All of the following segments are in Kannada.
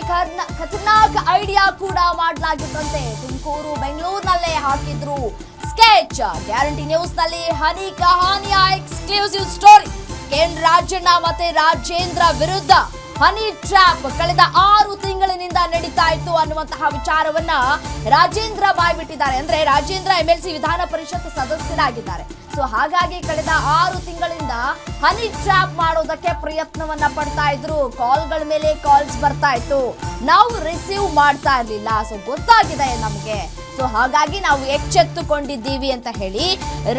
ಖತರ್ನಾಕ್ ಐಡಿಯಾ ಕೂಡ ಮಾಡಲಾಗಿತ್ತಂತೆ. ತುಮಕೂರು, ಬೆಂಗಳೂರಿನಲ್ಲೇ ಹಾಕಿದ್ರು. ಸ್ಕೆಚ್ ಗ್ಯಾರಂಟಿ ನ್ಯೂಸ್ನಲ್ಲಿ ಹನಿ ಕಹಾನಿಯ ಎಕ್ಸ್ಕ್ಲೂಸಿವ್ ಸ್ಟೋರಿ ಕೇಂದ್ರ ರಾಜಣ್ಣ ಮತ್ತೆ ರಾಜೇಂದ್ರ ವಿರುದ್ಧ. ಹನಿ ಟ್ರ್ಯಾಪ್ ಕಳೆದ ಆರು ತಿಂಗಳಿನಿಂದ ನಡೀತಾ ಇತ್ತು ಅನ್ನುವಂತಹ ವಿಚಾರವನ್ನ ರಾಜೇಂದ್ರ ಬಾಯ್ಬಿಟ್ಟಿದ್ದಾರೆ. ಅಂದ್ರೆ ರಾಜೇಂದ್ರ ಎಂಎಲ್ಸಿ ವಿಧಾನ ಪರಿಷತ್ ಸದಸ್ಯರಾಗಿದ್ದಾರೆ. ಸೊ ಹಾಗಾಗಿ ಕಳೆದ ಆರು ತಿಂಗಳಿಂದ ಹನಿ ಟ್ರ್ಯಾಪ್ ಮಾಡೋದಕ್ಕೆ ಪ್ರಯತ್ನವನ್ನ ಪಡ್ತಾ ಇದ್ರು. ಕಾಲ್ಗಳ ಮೇಲೆ ಕಾಲ್ಸ್ ಬರ್ತಾ ಇತ್ತು. ನಾವು ರಿಸೀವ್ ಮಾಡ್ತಾ ಇರ್ಲಿಲ್ಲ. ಸೊ ಗೊತ್ತಾಗಿದೆ ನಮಗೆ. ಸೊ ಹಾಗಾಗಿ ನಾವು ಎಚ್ಚೆತ್ತುಕೊಂಡಿದ್ದೀವಿ ಅಂತ ಹೇಳಿ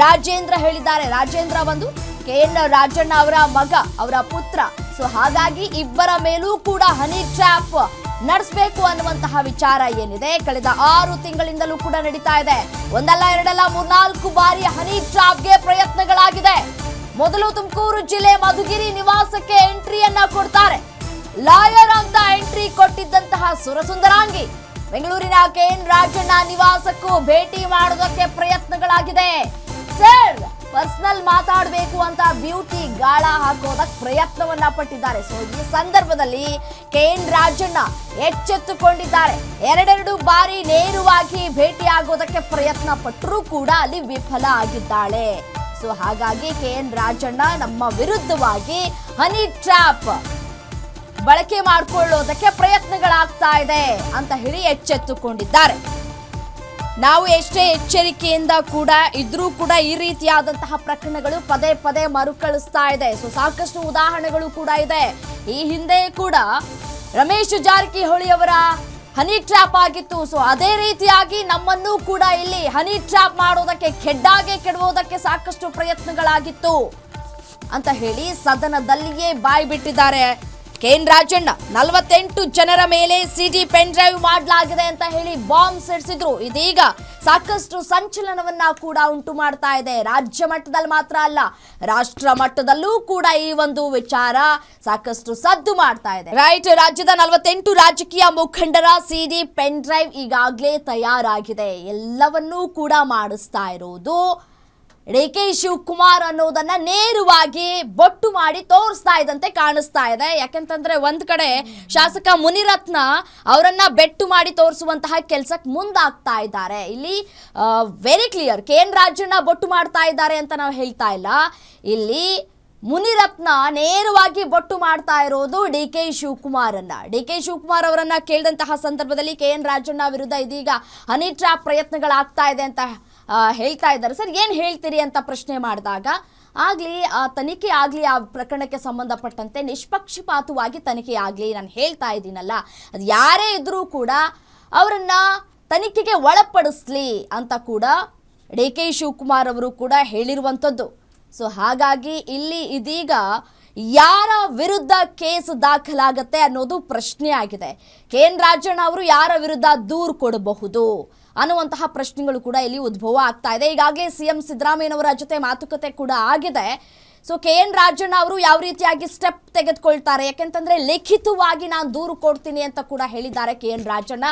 ರಾಜೇಂದ್ರ ಹೇಳಿದ್ದಾರೆ. ರಾಜೇಂದ್ರ ಬಂದು ಕೆ ಎನ್ ರಾಜಣ್ಣ ಅವರ ಮಗ, ಅವರ ಪುತ್ರ. ಸೊ ಹಾಗಾಗಿ ಇಬ್ಬರ ಮೇಲೂ ಕೂಡ ಹನಿ ಟ್ರ್ಯಾಪ್ ನಡೆಸಬೇಕು ಅನ್ನುವಂತಹ ವಿಚಾರ ಏನಿದೆ? ಕಳೆದ ಆರು ತಿಂಗಳಿಂದಲೂ ಕೂಡ ನಡೀತಾ ಇದೆ. ಒಂದಲ್ಲ, ಎರಡಲ್ಲ, ಮೂರ್ನಾಲ್ಕು ಬಾರಿ ಹನಿ ಟ್ರ್ಯಾಪ್ಗೆ ಪ್ರಯತ್ನಗಳಾಗಿದೆ. ಮೊದಲು ತುಮಕೂರು ಜಿಲ್ಲೆ ಮಧುಗಿರಿ ನಿವಾಸಕ್ಕೆ ಎಂಟ್ರಿಯನ್ನ ಕೊಡ್ತಾರೆ. ಲಾಯರ್ ಅಂತ ಎಂಟ್ರಿ ಕೊಟ್ಟಿದ್ದಂತಹ ಸುರಸುಂದರಾಂಗಿ, ಬೆಂಗಳೂರಿನ ಕೆ ಎನ್ ರಾಜಣ್ಣ ನಿವಾಸಕ್ಕೂ ಭೇಟಿ ಮಾಡೋದಕ್ಕೆ ಪ್ರಯತ್ನಗಳಾಗಿದೆ. ಪರ್ಸನಲ್ ಮಾತಾಡಬೇಕು ಅಂತ ಬ್ಯೂಟಿ ಗಾಳ ಹಾಕೋದಕ್ಕೆ ಪ್ರಯತ್ನವನ್ನ ಪಟ್ಟಿದ್ದಾರೆ. ಸೊ ಈ ಸಂದರ್ಭದಲ್ಲಿ ಕೆ ಎನ್ ರಾಜಣ್ಣ ಎಚ್ಚೆತ್ತುಕೊಂಡಿದ್ದಾರೆ. ಎರಡೆರಡು ಬಾರಿ ನೇರವಾಗಿ ಭೇಟಿಯಾಗೋದಕ್ಕೆ ಪ್ರಯತ್ನ ಪಟ್ಟರೂ ಕೂಡ ಅಲ್ಲಿ ವಿಫಲ ಆಗಿದ್ದಾಳೆ. ಸೊ ಹಾಗಾಗಿ ಕೆ ಎನ್ ರಾಜಣ್ಣ ನಮ್ಮ ವಿರುದ್ಧವಾಗಿ ಹನಿ ಟ್ರ್ಯಾಪ್ ಬಳಕೆ ಮಾಡಿಕೊಳ್ಳೋದಕ್ಕೆ ಪ್ರಯತ್ನಗಳಾಗ್ತಾ ಇದೆ ಅಂತ ಹೇಳಿ ಎಚ್ಚೆತ್ತುಕೊಂಡಿದ್ದಾರೆ. ನಾವು ಎಷ್ಟೇ ಎಚ್ಚರಿಕೆಯಿಂದ ಕೂಡ ಇದ್ರೂ ಕೂಡ ಈ ರೀತಿಯಾದಂತಹ ಪ್ರಕರಣಗಳು ಪದೇ ಪದೇ ಮರುಕಳಿಸ್ತಾ ಇದೆ. ಸೊ, ಸಾಕಷ್ಟು ಉದಾಹರಣೆಗಳು ಕೂಡ ಇದೆ. ಈ ಹಿಂದೆ ಕೂಡ ರಮೇಶ್ ಜಾರಕಿಹೊಳಿ ಅವರ ಹನಿ ಟ್ರ್ಯಾಪ್ ಆಗಿತ್ತು. ಸೊ, ಅದೇ ರೀತಿಯಾಗಿ ನಮ್ಮನ್ನು ಕೂಡ ಇಲ್ಲಿ ಹನಿ ಟ್ರ್ಯಾಪ್ ಮಾಡೋದಕ್ಕೆ, ಕೆಡ್ಡಾಗೆ ಕೆಡುವುದಕ್ಕೆ ಸಾಕಷ್ಟು ಪ್ರಯತ್ನಗಳಾಗಿತ್ತು. ಅಂತ ಹೇಳಿ ಸದನದಲ್ಲಿಯೇ ಬಾಯಿ ಬಿಟ್ಟಿದ್ದಾರೆ ಕೆ ಎನ್ ರಾಜಣ್ಣ, ನಲವತ್ತೆಂಟು ಜನರ ಮೇಲೆ ಸಿಡಿ ಪೆನ್ ಡ್ರೈವ್ ಮಾಡಲಾಗಿದೆ ಅಂತ ಹೇಳಿ ಬಾಂಬ್ ಸಿಡಿಸಿದ್ರು. ಇದೀಗ ಸಾಕಷ್ಟು ಸಂಚಲನವನ್ನ ಕೂಡ ಉಂಟು ಮಾಡ್ತಾ ಇದೆ. ರಾಜ್ಯ ಮಟ್ಟದಲ್ಲಿ ಮಾತ್ರ ಅಲ್ಲ, ರಾಷ್ಟ್ರ ಮಟ್ಟದಲ್ಲೂ ಕೂಡ ಈ ಒಂದು ವಿಚಾರ ಸಾಕಷ್ಟು ಸದ್ದು ಮಾಡ್ತಾ ಇದೆ. ರೈಟ್ ರಾಜ್ಯದ ನಲವತ್ತೆಂಟು ರಾಜಕೀಯ ಮುಖಂಡರ ಸಿಡಿ ಪೆನ್ ಡ್ರೈವ್ ಈಗಾಗಲೇ ತಯಾರಾಗಿದೆ. ಎಲ್ಲವನ್ನೂ ಕೂಡ ಮಾಡಿಸ್ತಾ ಇರೋದು ಡಿ ಕೆ ಶಿವಕುಮಾರ್ ಅನ್ನೋದನ್ನ ನೇರವಾಗಿ ಬೊಟ್ಟು ಮಾಡಿ ತೋರಿಸ್ತಾ ಇದ್ದಂತೆ ಕಾಣಿಸ್ತಾ ಇದೆ. ಯಾಕೆಂತಂದ್ರೆ ಒಂದ್ ಕಡೆ ಶಾಸಕ ಮುನಿರತ್ನ ಅವರನ್ನ ಬೆಟ್ಟು ಮಾಡಿ ತೋರಿಸುವಂತಹ ಕೆಲ್ಸಕ್ಕೆ ಮುಂದಾಗ್ತಾ ಇದ್ದಾರೆ. ಇಲ್ಲಿ very clear K N Rajanna ಬೊಟ್ಟು ಮಾಡ್ತಾ ಇದ್ದಾರೆ ಅಂತ ನಾವು ಹೇಳ್ತಾ ಇಲ್ಲ. ಇಲ್ಲಿ ಮುನಿರತ್ನ ನೇರವಾಗಿ ಬೊಟ್ಟು ಮಾಡ್ತಾ ಇರೋದು ಡಿ ಕೆ ಶಿವಕುಮಾರನ್ನ. ಡಿ ಕೆ ಶಿವಕುಮಾರ್ ಅವರನ್ನ ಕೇಳಿದಂತಹ ಸಂದರ್ಭದಲ್ಲಿ ಕೆ ಎನ್ ರಾಜಣ್ಣ ವಿರುದ್ಧ ಇದೀಗ ಹನಿ ಟ್ರಾಪ್ ಪ್ರಯತ್ನಗಳಾಗ್ತಾ ಇದೆ ಅಂತ ಹೇಳ್ತಾ ಇದ್ದಾರೆ. ಸರ್, ಏನು ಹೇಳ್ತೀರಿ ಅಂತ ಪ್ರಶ್ನೆ ಮಾಡಿದಾಗ, ಆಗಲಿ ತನಿಖೆ ಆಗಲಿ ಆ ಪ್ರಕರಣಕ್ಕೆ ಸಂಬಂಧಪಟ್ಟಂತೆ ನಿಷ್ಪಕ್ಷಪಾತವಾಗಿ ತನಿಖೆ ಆಗಲಿ ನಾನು ಹೇಳ್ತಾ ಇದ್ದೀನಲ್ಲ. ಅದು ಯಾರೇ ಇದ್ದರೂ ಕೂಡ ಅವರನ್ನು ತನಿಖೆಗೆ ಒಳಪಡಿಸ್ಲಿ ಅಂತ ಕೂಡ ಡಿ ಕೆ ಶಿವಕುಮಾರ್ ಅವರು ಕೂಡ ಹೇಳಿರುವಂಥದ್ದು. ಸೊ, ಹಾಗಾಗಿ ಇಲ್ಲಿ ಇದೀಗ ಯಾರ ವಿರುದ್ಧ ಕೇಸ್ ದಾಖಲಾಗತ್ತೆ ಅನ್ನೋದು ಪ್ರಶ್ನೆ ಆಗಿದೆ. ಕೆ ಎನ್ ರಾಜಣ್ಣ ಅವರು ಯಾರ ವಿರುದ್ಧ ದೂರು ಕೊಡಬಹುದು? ಅನ್ನುವಂತಹ ಪ್ರಶ್ನೆಗಳು ಕೂಡ ಇಲ್ಲಿ ಉದ್ಭವ ಆಗ್ತಾ ಇದೆ. ಈಗಾಗಲೇ ಸಿಎಂ ಸಿದ್ದರಾಮಯ್ಯನವರ ಜೊತೆ ಮಾತುಕತೆ ಕೂಡ ಆಗಿದೆ. ಸೊ ಕೆ ಎನ್ ರಾಜಣ್ಣ ಅವರು ಯಾವ ರೀತಿಯಾಗಿ ಸ್ಟೆಪ್ ತೆಗೆದುಕೊಳ್ತಾರೆ? ಯಾಕೆಂತಂದ್ರೆ ಲಿಖಿತವಾಗಿ ನಾನು ದೂರು ಕೊಡ್ತೀನಿ ಅಂತ ಕೂಡ ಹೇಳಿದ್ದಾರೆ K N Rajanna.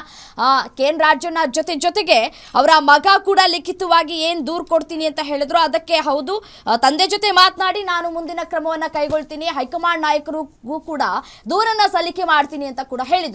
K N Rajanna ಜೊತೆ ಜೊತೆಗೆ ಅವರ ಮಗ ಕೂಡ ಲಿಖಿತವಾಗಿ ಏನು ದೂರು ಕೊಡ್ತೀನಿ ಅಂತ ಹೇಳಿದ್ರು. ಅದಕ್ಕೆ ಹೌದು ತಂದೆ ಜೊತೆ ಮಾತನಾಡಿ ನಾನು ಮುಂದಿನ ಕ್ರಮವನ್ನು ಕೈಗೊಳ್ತೀನಿ. ಹೈಕಮಾಂಡ್ ನಾಯಕರಿಗೂ ಕೂಡ ದೂರನ್ನ ಸಲ್ಲಿಕೆ ಮಾಡ್ತೀನಿ ಅಂತ ಕೂಡ ಹೇಳಿದ್ರು.